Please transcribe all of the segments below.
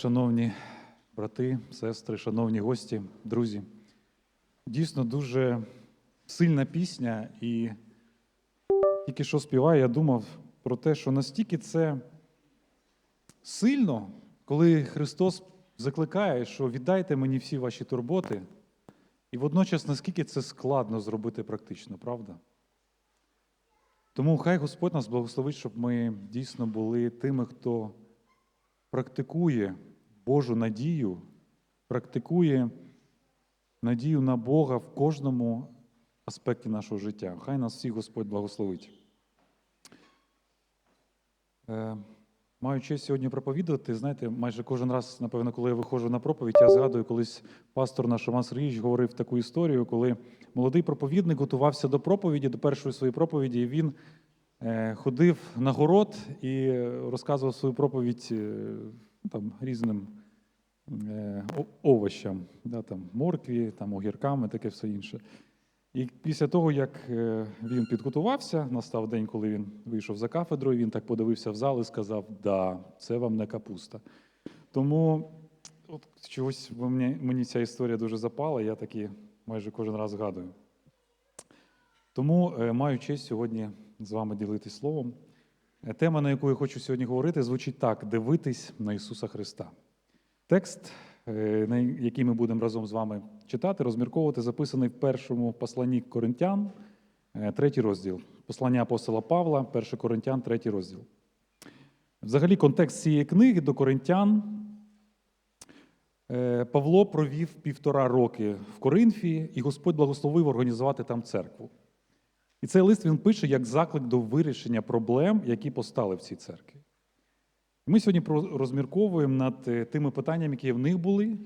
Шановні брати, сестри, шановні гості, друзі, дійсно дуже сильна пісня, і тільки що співаю, я думав про те, що настільки це сильно, коли Христос закликає, що віддайте мені всі ваші турботи, і водночас наскільки це складно зробити практично, правда? Тому хай Господь нас благословить, щоб ми дійсно були тими, хто практикує Божу надію, практикує надію на Бога в кожному аспекті нашого життя. Хай нас всіх Господь благословить. Е, Маю честь сьогодні проповідувати. Знаєте, майже кожен раз, напевно, коли я виходжу на проповідь, я згадую, колись пастор наш Роман Сергійович говорив таку історію, коли молодий проповідник готувався до проповіді, до першої своєї проповіді, і він е, ходив на город і розказував свою проповідь е, там, різним е, овочам, да, там, моркві, там, огірками, таке все інше. І після того, як е, він підготувався, настав день, коли він вийшов за кафедрою, він так подивився в зал і сказав: Да, це вам не капуста. Тому от чогось мені, мені ця історія дуже запала, я таки майже кожен раз згадую. Тому е, маю честь сьогодні з вами ділитись словом. Тема, на яку я хочу сьогодні говорити, звучить так: дивитись на Ісуса Христа. Текст, е, який ми будемо разом з вами читати, розмірковувати, записаний в першому посланні Коринтян, е, третій розділ. Послання апостола Павла, 1 Коринтян, третій розділ. Взагалі, контекст цієї книги до Коринтян. Е, Павло провів півтора роки в Коринфі, і Господь благословив організувати там церкву. І цей лист він пише як заклик до вирішення проблем, які постали в цій церкві. Ми сьогодні розмірковуємо над е, тими питаннями, які в них були,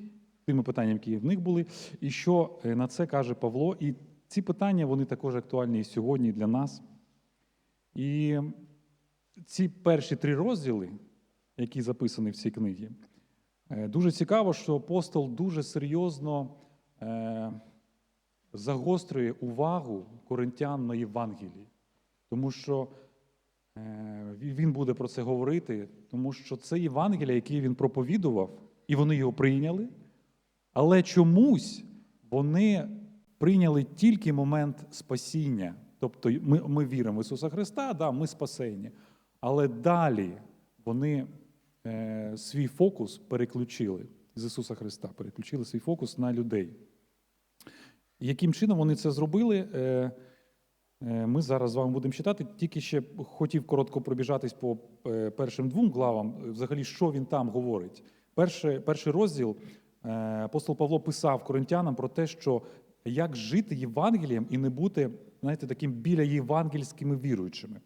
тими питаннями, які в них були, і що е, на це каже Павло. І ці питання вони також актуальні і сьогодні для нас. І ці перші три розділи, які записані в цій книгі, е, дуже цікаво, що апостол дуже серйозно загострює увагу коринтян на Євангелії. Тому що Е, Він буде про це говорити, тому що це Євангелія, яке він проповідував, і вони його прийняли. Але чомусь вони прийняли тільки момент спасіння. Тобто ми, ми віримо в Ісуса Христа, да, ми спасені. Але далі вони е, свій фокус переключили з Ісуса Христа, переключили свій фокус на людей. Яким чином вони це зробили? Е, Е, Ми зараз з вами будемо читати. Тільки ще хотів коротко пробіжатись по е, першим двом главам. Взагалі, що він там говорить. Перший, перший розділ апостол Павло писав коринтянам про те, що як жити Євангелієм і не бути, знаєте, таким біля євангельськими віруючими.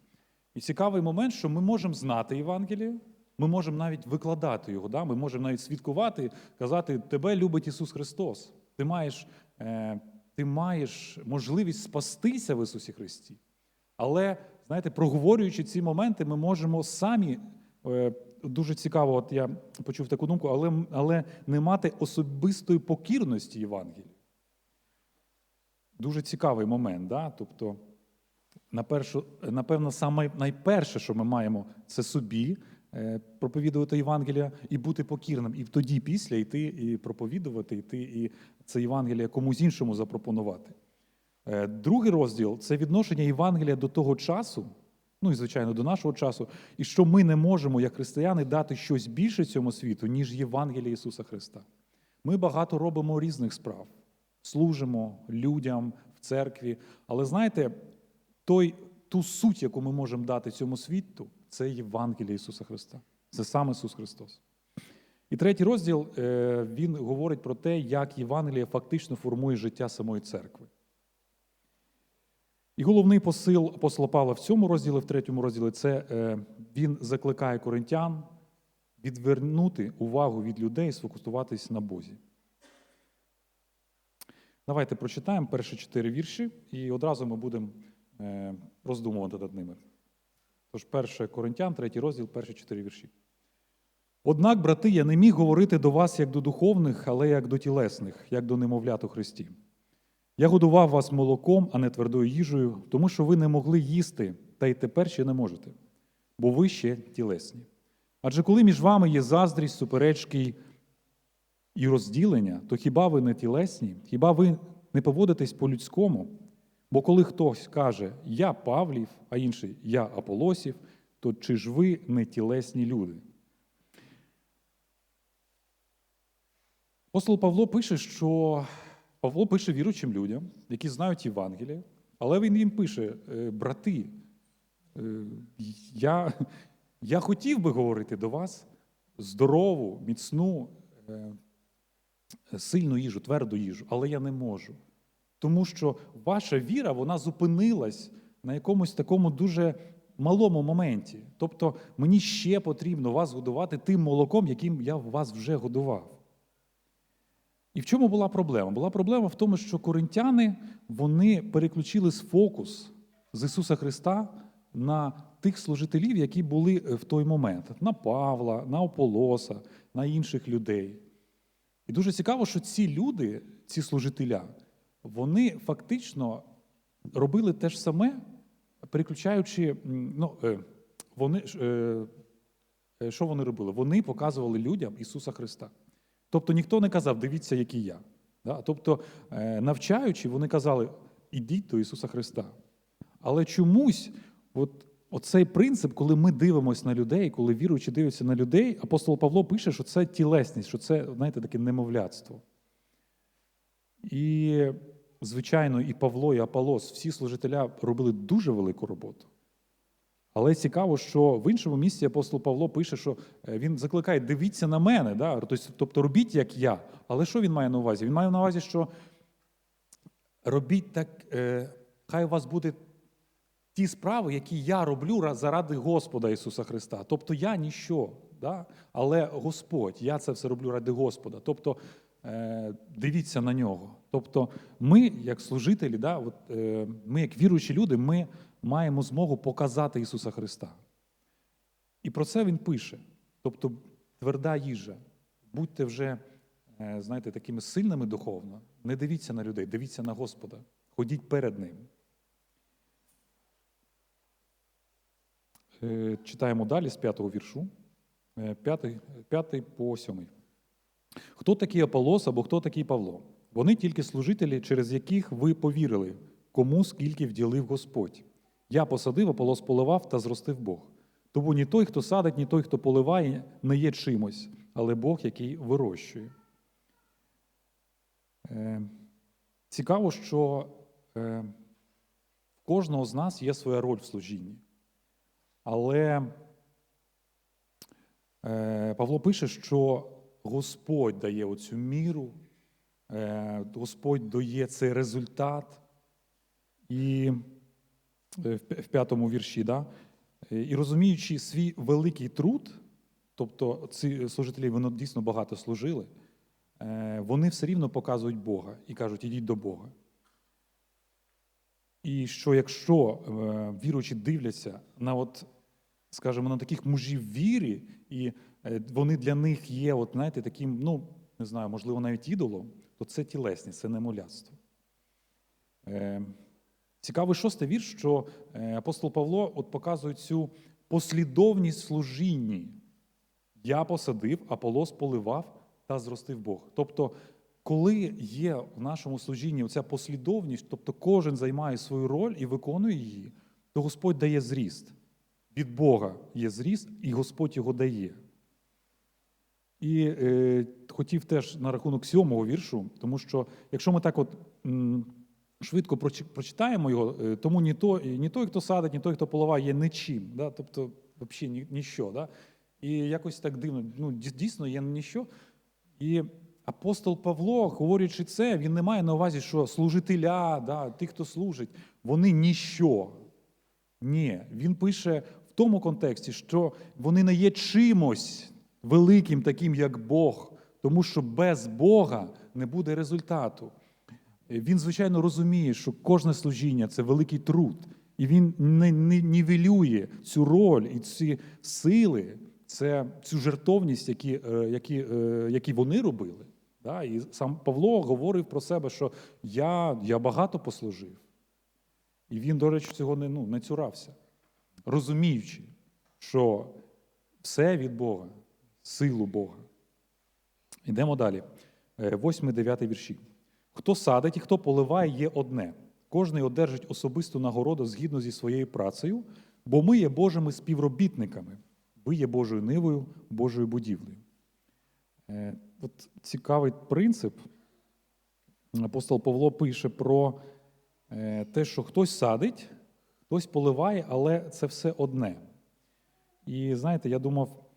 І цікавий момент, що ми можемо знати Євангеліє, ми можемо навіть викладати його. Да? Ми можемо навіть свідкувати, казати, тебе любить Ісус Христос. Ти маєш. Ти маєш можливість спастися в Ісусі Христі. Але, знаєте, проговорюючи ці моменти, ми можемо самі е, дуже цікаво, от я почув таку думку, але, але не мати особистої покірності Євангелію. Дуже цікавий момент, да? тобто, напевно, найперше, що ми маємо, це собі проповідувати Євангелія і бути покірним, і тоді після йти і проповідувати, йти і це Євангелія комусь іншому запропонувати. Е, Другий розділ це відношення Євангелія до того часу, ну і звичайно до нашого часу, і що ми не можемо, як християни, дати щось більше цьому світу, ніж Євангелія Ісуса Христа. Ми багато робимо різних справ, служимо людям в церкві. Але знаєте, той, ту суть, яку ми можемо дати цьому світу, це Євангелія Ісуса Христа. Це сам Ісус Христос. І третій розділ е, він говорить про те, як Євангелія фактично формує життя самої церкви. І головний посил апостола Павла в цьому розділі, в третьому розділі, це е, він закликає коринтян відвернути увагу від людей і сфокусуватись на Бозі. Давайте прочитаємо перші чотири вірші, і одразу ми будемо е, роздумувати над ними. Тож, 1 Коринтян, третій розділ, перші чотири вірші. Однак, брати, я не міг говорити до вас як до духовних, але як до тілесних, як до немовлят у Христі. Я годував вас молоком, а не твердою їжею, тому що ви не могли їсти, та й тепер ще не можете, бо ви ще тілесні. Адже коли між вами є заздрість, суперечки і розділення, то хіба ви не тілесні? Хіба ви не поводитесь по-людському? Бо коли хтось каже Я Павлів, а інший Я Аполосів, то чи ж ви не тілесні люди? Апостол Павло пише, що Павло пише віруючим людям, які знають Євангеліє, але він їм пише: «Е, брати, е, я, я хотів би говорити до вас здорову, міцну, е, сильну їжу, тверду їжу, але я не можу. Тому що ваша віра вона зупинилась на якомусь такому дуже малому моменті. Тобто мені ще потрібно вас годувати тим молоком, яким я вас вже годував. І в чому була проблема? Була проблема в тому, що коринтяни вони переключили фокус з Ісуса Христа на тих служителів, які були е, в той момент: на Павла, на Ополоса, на інших людей. І дуже цікаво, що ці люди, ці служителя, вони фактично робили те ж саме, переключаючи, ну, е, вони, е, е, що вони робили? Вони показували людям Ісуса Христа. Тобто ніхто не казав, дивіться, який я. Тобто, навчаючи, вони казали, ідіть до Ісуса Христа. Але чомусь, от, оцей принцип, коли ми дивимося на людей, коли віруючі дивляться на людей, апостол Павло пише, що це тілесність, що це, знаєте, таке немовляцтво. І, звичайно, і Павло, і Аполос, всі служителя робили дуже велику роботу. Але цікаво, що в іншому місці апостол Павло пише, що е, він закликає: дивіться на мене, да? Тобто- робіть, як я. Але що він має на увазі? Він має на увазі, що робіть так, е, хай у вас буде ті справи, які я роблю заради Господа Ісуса Христа. Тобто я ніщо, да? але Господь, я це все роблю ради Господа. Тобто дивіться на нього. Тобто, ми, як служителі, да, от, е, ми, як віруючі люди, ми маємо змогу показати Ісуса Христа. І про це Він пише. Тобто, тверда їжа. Будьте вже, е, знаєте, такими сильними духовно. Не дивіться на людей, дивіться на Господа. Ходіть перед Ним. Е, Читаємо далі з п'ятого віршу, е, п'ятий по сьомий. Хто такий Аполос або хто такий Павло? Вони тільки служителі, через яких ви повірили, кому скільки вділив Господь. Я посадив, Аполос поливав та зростив Бог. Тому ні той, хто садить, ні той, хто поливає, не є чимось, але Бог, який вирощує. Е, Цікаво, що е, в кожного з нас є своя роль в служінні. Але е, Павло пише, що Господь дає оцю міру, е, Господь дає цей результат. І е, в п'ятому вірші, да? Е, і розуміючи свій великий труд, тобто ці служителі вони дійсно багато служили, вони все рівно показують Бога і кажуть, ідіть до Бога. І що якщо віруючі дивляться на, от, скажімо, на таких мужів вірі, і вони для них є, от, знаєте, таким, ну, не знаю, можливо, навіть ідолом, то це тілесність, це немоляцтво. Е, Цікавий шостий вірш, що е, апостол Павло от показує цю послідовність служінні. Я посадив, Аполос поливав та зростив Бог. Тобто, коли є в нашому служінні оця послідовність, тобто кожен займає свою роль і виконує її, то Господь дає зріст. Від Бога є зріст, і Господь його дає. І е, хотів теж на рахунок сьомого віршу, тому що якщо ми так от м, швидко прочитаємо його, е, тому ні, то, ні той, хто садить, ні той, хто поливає, є нічим. Да? Тобто, взагалі ні, ніщо. Да? І якось так дивно, ну, дійсно є ніщо. І апостол Павло, говорячи це, він не має на увазі, що служителя, да, ті, хто служить, вони ніщо. Ні, він пише в тому контексті, що вони не є чимось великим, таким, як Бог, тому що без Бога не буде результату. Він, звичайно, розуміє, що кожне служіння це великий труд, і він не, не нівелює цю роль і ці сили, це цю жертовність, які, е, які, е, які вони робили. Да? І сам Павло говорив про себе, що я, я багато послужив. І він, до речі, цього не, ну, не цурався, розуміючи, що Все від Бога, силу Бога. Йдемо далі. 8-9 вірші. Хто садить і хто поливає, є одне. Кожний одержить особисту нагороду згідно зі своєю працею, бо ми є Божими співробітниками. Ви є Божою нивою, Божою будівлею. Е, От цікавий принцип. Апостол Павло пише про е, те, що хтось садить, хтось поливає, але це все одне. І знаєте, я думав, е,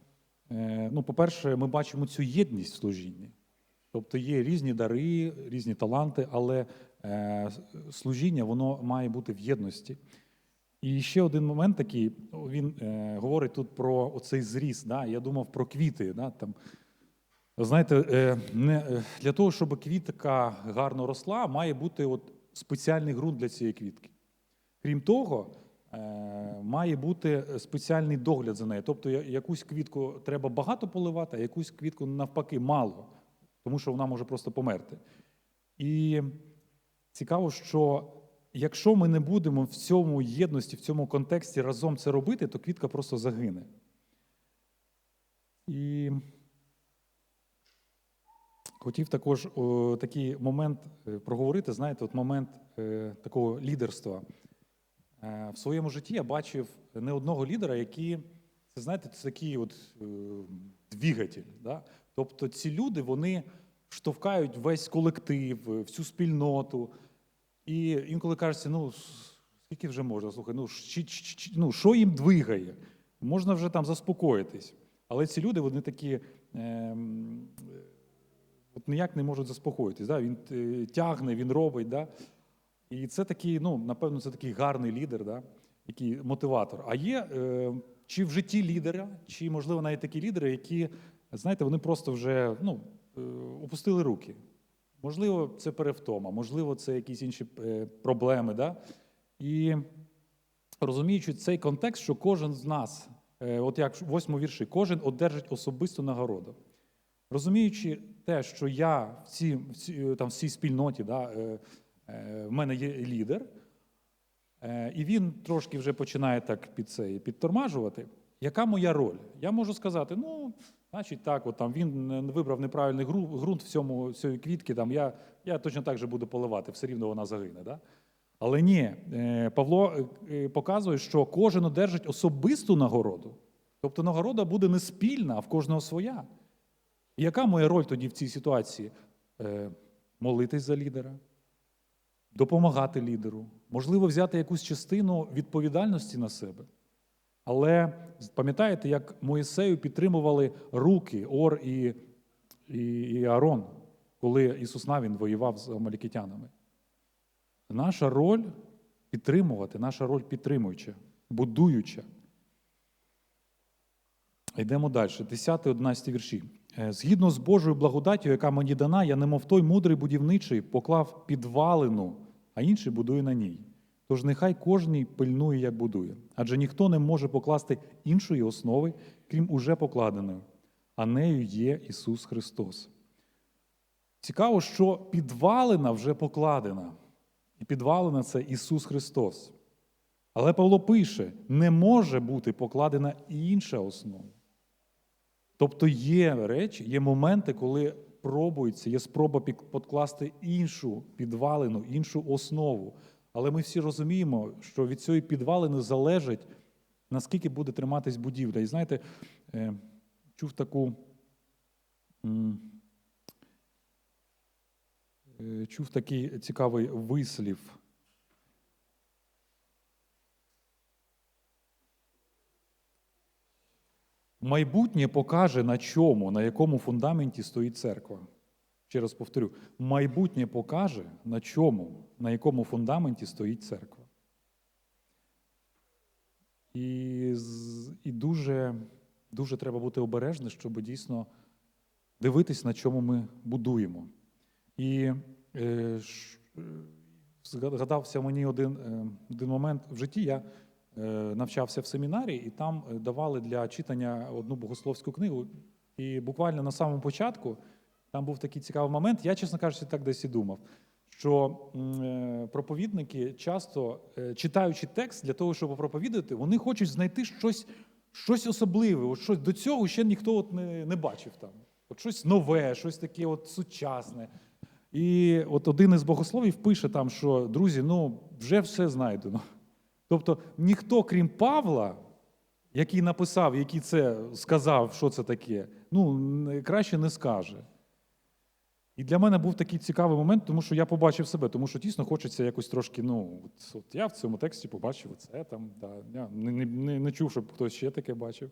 ну, по-перше, ми бачимо цю єдність в служінні. Тобто є різні дари, різні таланти, але е, служіння воно має бути в єдності. І ще один момент такий: він е, говорить тут про оцей зріст. Да? Я думав про квіти. Да? Там, знаєте, е, не, е, для того, щоб квітка гарно росла, має бути от спеціальний ґрунт для цієї квітки. Крім того, е, має бути спеціальний догляд за нею. Тобто якусь квітку треба багато поливати, а якусь квітку навпаки мало, тому що вона може просто померти. І цікаво, що якщо ми не будемо в цьому єдності, в цьому контексті разом це робити, то квітка просто загине. І хотів також о, такий момент е, проговорити, знаєте, от момент е, такого лідерства. Е, в своєму житті я бачив не одного лідера, які, це знаєте, це такий от е, двигатель. Да? Тобто ці люди вони штовхають весь колектив, е, всю спільноту. І інколи кажеться, ну скільки вже можна, слухай, ну, щ- щ- щ- ну що їм двигає? Можна вже там заспокоїтись. Але ці люди, вони такі. ем, От ніяк не можуть заспокоїтись. Да? Він е, тягне, він робить. Да? І це такий, ну, напевно, це такий гарний лідер, да? який мотиватор. А є е, чи в житті лідера, чи, можливо, навіть такі лідери, які, знаєте, вони просто вже ну, е, опустили руки. Можливо, це перевтома, можливо, це якісь інші е, проблеми. Да? І розуміючи цей контекст, що кожен з нас, е, от як в восьмому вірші, кожен одержить особисту нагороду. Розуміючи те, що я в цій, в цій, там, в цій спільноті, да, е, в мене є лідер, е, і він трошки вже починає так під це, підтормажувати, яка моя роль? Я можу сказати, ну, значить, так, от, там, він вибрав неправильний ґрунт в цьому, цій квітки, там, я, я точно так же буду поливати, все рівно вона загине. Да? Але ні, е, Павло е, е, показує, що кожен одержить особисту нагороду. Тобто нагорода буде не спільна, а в кожного своя. І яка моя роль тоді в цій ситуації? Е, молитись за лідера, допомагати лідеру, можливо, взяти якусь частину відповідальності на себе. Але пам'ятаєте, як Моїсею підтримували руки Ор і, і, і Аарон, коли Ісус Навін воював з амалікитянами? Наша роль підтримувати, наша роль підтримуюча, будуюча. Йдемо далі. 10-11 вірші. Е, Згідно з Божою благодаттю, яка мені дана, я немов той мудрий будівничий поклав підвалину, а інший будує на ній. Тож нехай кожний пильнує, як будує. Адже ніхто не може покласти іншої основи, крім уже покладеної, а нею є Ісус Христос. Цікаво, що підвалина вже покладена. І підвалина це Ісус Христос. Але Павло пише: не може бути покладена інша основа. Тобто є речі, є моменти, коли пробується, є спроба підкласти іншу підвалину, іншу основу. Але ми всі розуміємо, що від цієї підвалини залежить, наскільки буде триматись будівля. І знаєте, е, чув таку. е, Чув такий цікавий вислів. Майбутнє покаже, на чому, на якому фундаменті стоїть церква. Ще раз повторю: майбутнє покаже, на чому, на якому фундаменті стоїть церква. І, і дуже, дуже треба бути обережним, щоб дійсно дивитись, на чому ми будуємо. І е, е, згадався мені один, е, один момент в житті. Я навчався в семінарі, і там е, давали для читання одну богословську книгу. І буквально на самому початку там був такий цікавий момент. Я, чесно кажучи, так десь і думав, що е, проповідники часто, е, читаючи текст для того, щоб проповідати, вони хочуть знайти щось щось особливе, от щось до цього ще ніхто от не, не бачив там. От щось нове, щось таке от сучасне. І от один із богословів пише там, що друзі, ну вже все знайдено. Тобто ніхто, крім Павла, який написав, який це сказав, що це таке, ну краще не скаже. І для мене був такий цікавий момент, тому що я побачив себе, тому що дійсно хочеться якось трошки. Ну, от, от я в цьому тексті побачив це там, да, я не, не, не чув, щоб хтось ще таке бачив.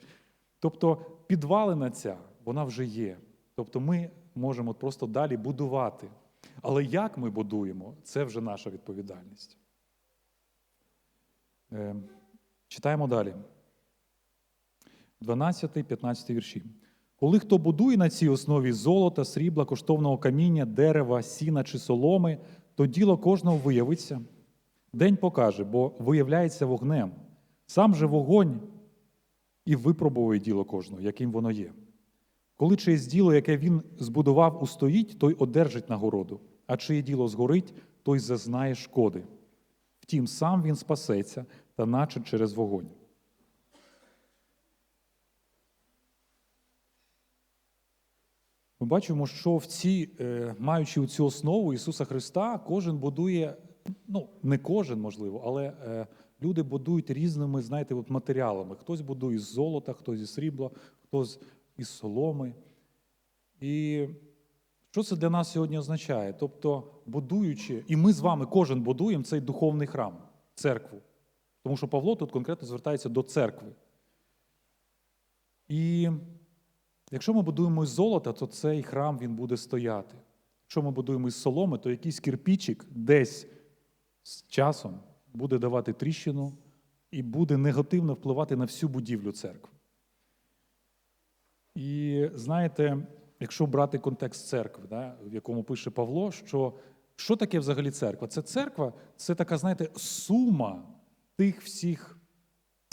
Тобто підвалина ця, вона вже є. Тобто ми можемо просто далі будувати. Але як ми будуємо, це вже наша відповідальність. Е, читаємо далі. 12-15 вірші. Коли хто будує на цій основі золота, срібла, коштовного каміння, дерева, сіна чи соломи, то діло кожного виявиться. День покаже, бо виявляється вогнем. Сам же вогонь і випробує діло кожного, яким воно є. Коли чиєсь діло, яке він збудував, устоїть, той одержить нагороду, а чиє діло згорить, той зазнає шкоди. Втім, сам він спасеться, та наче через вогонь. Ми бачимо, що в цій, е, маючи цю основу Ісуса Христа, кожен будує, ну не кожен можливо, але е, люди будують різними, знаєте, от матеріалами. Хтось будує з золота, хтось із срібла, хтось із соломи. І що це для нас сьогодні означає? Тобто, будуючи, і ми з вами кожен будуємо цей духовний храм, церкву. Тому що Павло тут конкретно звертається до церкви. І якщо ми будуємо із золота, то цей храм він буде стояти. Якщо ми будуємо із соломи, то якийсь кирпічик десь з часом буде давати тріщину і буде негативно впливати на всю будівлю церкви. І знаєте, якщо брати контекст церкви, да, в якому пише Павло, що що таке взагалі церква? Це церква це така, знаєте, сума тих всіх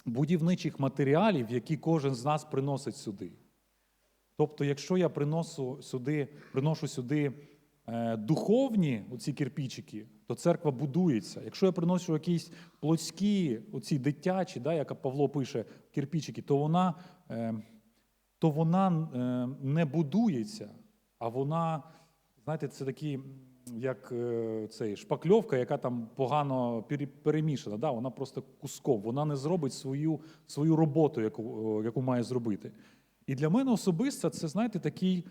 будівничих матеріалів, які кожен з нас приносить сюди. Тобто, якщо я приношу сюди, приношу сюди е, духовні оці кирпічики, то церква будується. Якщо я приношу якісь плотські, оці дитячі, да, як Павло пише, кирпічики, то вона. То вона е, не будується, а вона, знаєте, це такі, як е, цей, шпакльовка, яка там погано перемішана. Да? Вона просто куском, вона не зробить свою, свою роботу, яку, яку має зробити. І для мене особисто це, знаєте, такий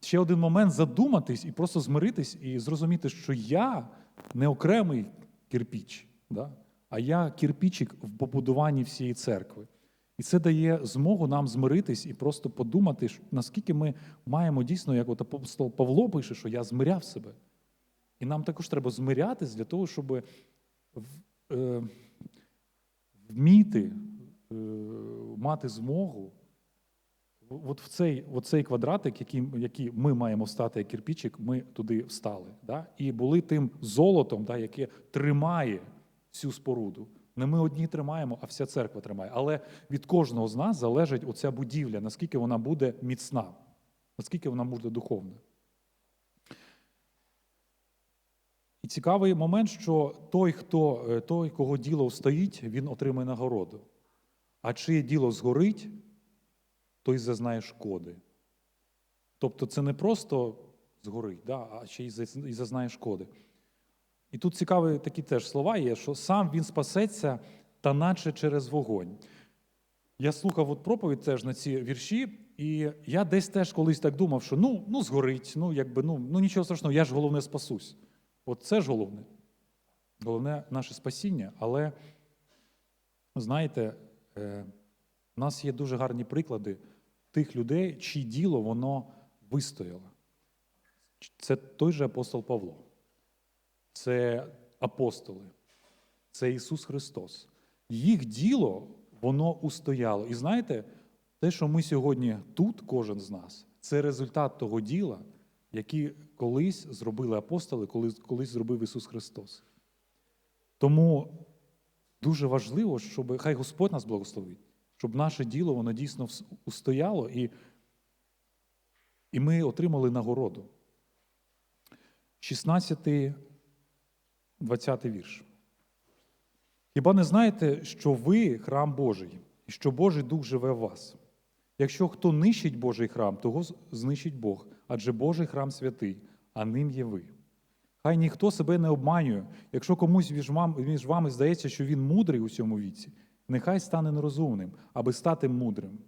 ще один момент задуматись і просто змиритись і зрозуміти, що я не окремий кирпіч, да? а я кирпічик в побудуванні всієї церкви. І це дає змогу нам змиритись і просто подумати, наскільки ми маємо дійсно, як от апостол Павло пише, що я змиряв себе. І нам також треба змирятись для того, щоб е, вміти е, мати змогу от в цей, в цей квадратик, який, який ми маємо встати як кирпичик, ми туди встали. Да? І були тим золотом, да, яке тримає цю споруду. Не ми одні тримаємо, а вся церква тримає. Але від кожного з нас залежить оця будівля, наскільки вона буде міцна, наскільки вона буде духовна. І цікавий момент, що той, хто, е, той, кого діло стоїть, він отримає нагороду. А чиє діло згорить, той зазнає шкоди. Тобто це не просто згорить, да, а ще й зазнає шкоди. І тут цікаві такі теж слова є, що сам він спасеться та наче через вогонь. Я слухав от проповідь теж на ці вірші, і я десь теж колись так думав, що ну, ну згорить, ну якби ну, ну нічого страшного, я ж головне спасусь. От це ж головне. Головне наше спасіння. Але знаєте, е, у нас є дуже гарні приклади тих людей, чиє діло воно вистояло. Це той же апостол Павло, це апостоли, це Ісус Христос. Їх діло, воно устояло. І знаєте, те, що ми сьогодні тут, кожен з нас, це результат того діла, який колись зробили апостоли, колись, колись зробив Ісус Христос. Тому дуже важливо, щоб хай Господь нас благословить, щоб наше діло воно дійсно устояло і, і ми отримали нагороду. 16, 20 вірш. Хіба не знаєте, що ви храм Божий, і що Божий Дух живе в вас. Якщо хто нищить Божий храм, того знищить Бог, адже Божий храм святий, а ним є ви. Хай ніхто себе не обманює. Якщо комусь між вами, здається, що він мудрий у цьому віці, нехай стане нерозумним, аби стати мудрим.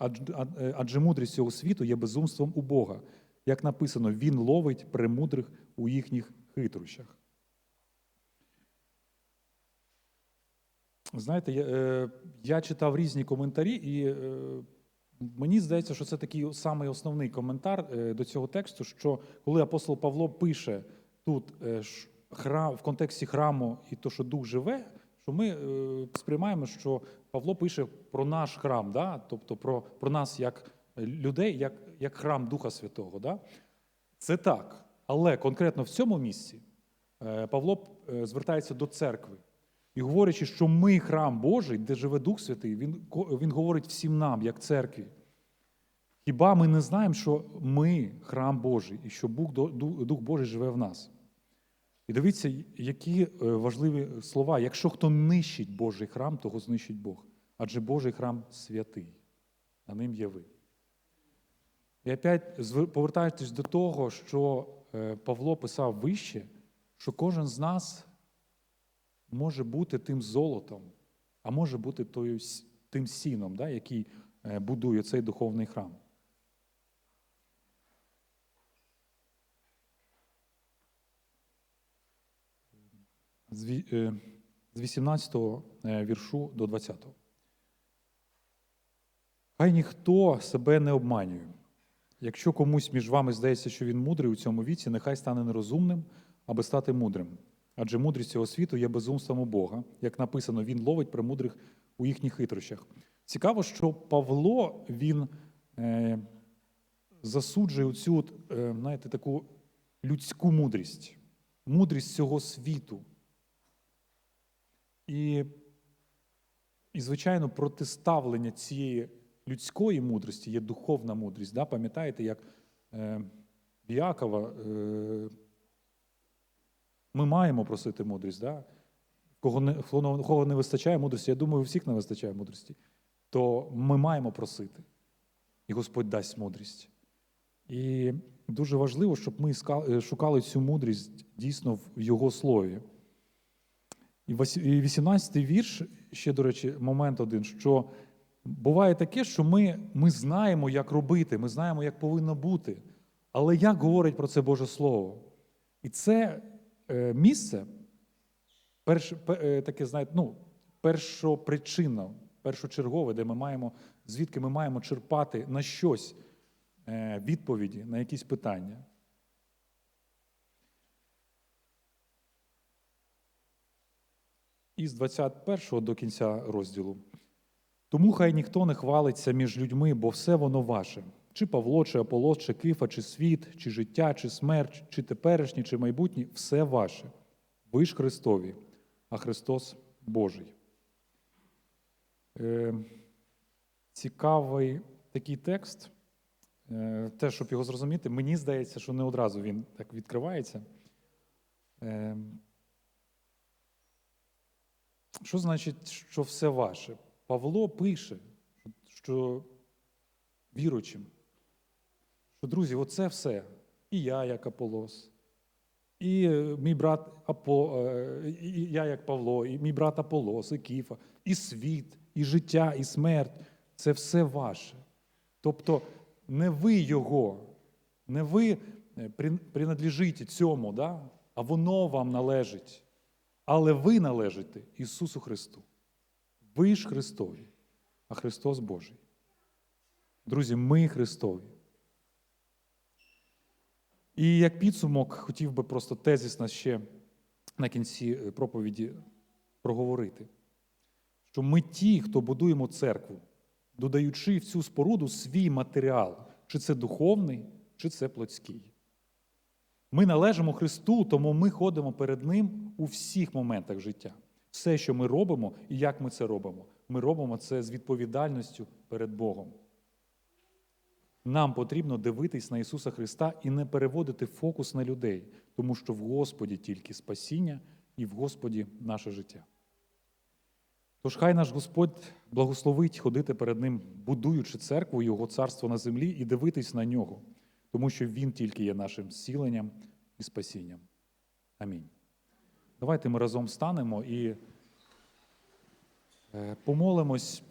Е, адже мудрість цього світу є безумством у Бога. Як написано, Він ловить премудрих у їхніх хитрощах. Знаєте, я, е, я читав різні коментарі, і е, мені здається, що це такий самий основний коментар е, до цього тексту, що коли апостол Павло пише тут храм, в контексті храму і то, що дух живе, що ми сприймаємо, що Павло пише про наш храм, да? тобто про, про нас як людей, як, як храм Духа Святого. Да? Це так. Але конкретно в цьому місці Павло звертається до церкви. І говорячи, що ми храм Божий, де живе Дух Святий, він, він говорить всім нам, як церкві. Хіба ми не знаємо, що ми храм Божий і що Бог, Дух Божий живе в нас? І дивіться, які е, важливі слова. Якщо хто нищить Божий храм, того знищить Бог. Адже Божий храм святий, а ним є ви. І опять повертаючись до того, що е, Павло писав вище, що кожен з нас може бути тим золотом, а може бути тою, тим сіном, да, який е, будує цей духовний храм. З ві- е, з 18 е, віршу до 20. Хай ніхто себе не обманює. Якщо комусь між вами здається, що він мудрий у цьому віці, нехай стане нерозумним, аби стати мудрим. Адже мудрість цього світу є безумством у Бога. Як написано, він ловить премудрих у їхніх хитрощах. Цікаво, що Павло він е, засуджує цю, е, таку людську мудрість, мудрість цього світу. І, і звичайно, протиставлення цієї людської мудрості є духовна мудрість. Да? Пам'ятаєте, як е, в Якова е, ми маємо просити мудрість. Да? Кого не, кого- не вистачає мудрості, я думаю, у всіх не вистачає мудрості, то ми маємо просити. І Господь дасть мудрість. І дуже важливо, щоб ми е, шукали цю мудрість дійсно в Його слові. І 18-й вірш, ще, до речі, момент один, що буває таке, що ми, ми знаємо, як робити, ми знаємо, як повинно бути. Але як говорить про це Боже Слово? І це місце, перш, е, таке, знаєте, ну, першопричинно, першочергове, де ми маємо, звідки ми маємо черпати на щось е, відповіді, на якісь питання. І з 21 до кінця розділу. Тому хай ніхто не хвалиться між людьми, бо все воно ваше. Чи Павло, чи Аполос, чи Кифа, чи світ, чи життя, чи смерть, чи теперішнє, чи майбутнє все ваше. Ви ж Христові, а Христос Божий. Е, цікавий такий текст. Е, те, щоб його зрозуміти, мені здається, що не одразу він так відкривається. Е, що значить, що все ваше? Павло пише, що віруючим, що друзі, оце все. І я, як Аполос, і е, мій брат Апо, е, і я, як Павло, і мій брат Аполос, і Кіфа, і світ, і життя, і смерть це все ваше. Тобто не ви його, не ви е, принадлежите цьому, да? а воно вам належить. Але ви належите Ісусу Христу. Ви ж Христові, а Христос Божий. Друзі, ми Христові. І як підсумок, хотів би просто тезісно ще на кінці е, проповіді проговорити, що ми ті, хто будуємо церкву, додаючи в цю споруду свій матеріал, чи це духовний, чи це плотський. Ми належимо Христу, тому ми ходимо перед Ним у всіх моментах життя. Все, що ми робимо і як ми це робимо, ми робимо це з відповідальністю перед Богом. Нам потрібно дивитись на Ісуса Христа і не переводити фокус на людей, тому що в Господі тільки спасіння і в Господі наше життя. Тож хай наш Господь благословить ходити перед Ним, будуючи церкву, Його царство на землі, і дивитись на нього, тому що Він тільки є нашим зціленням і спасінням. Амінь. Давайте ми разом станемо і е, помолимось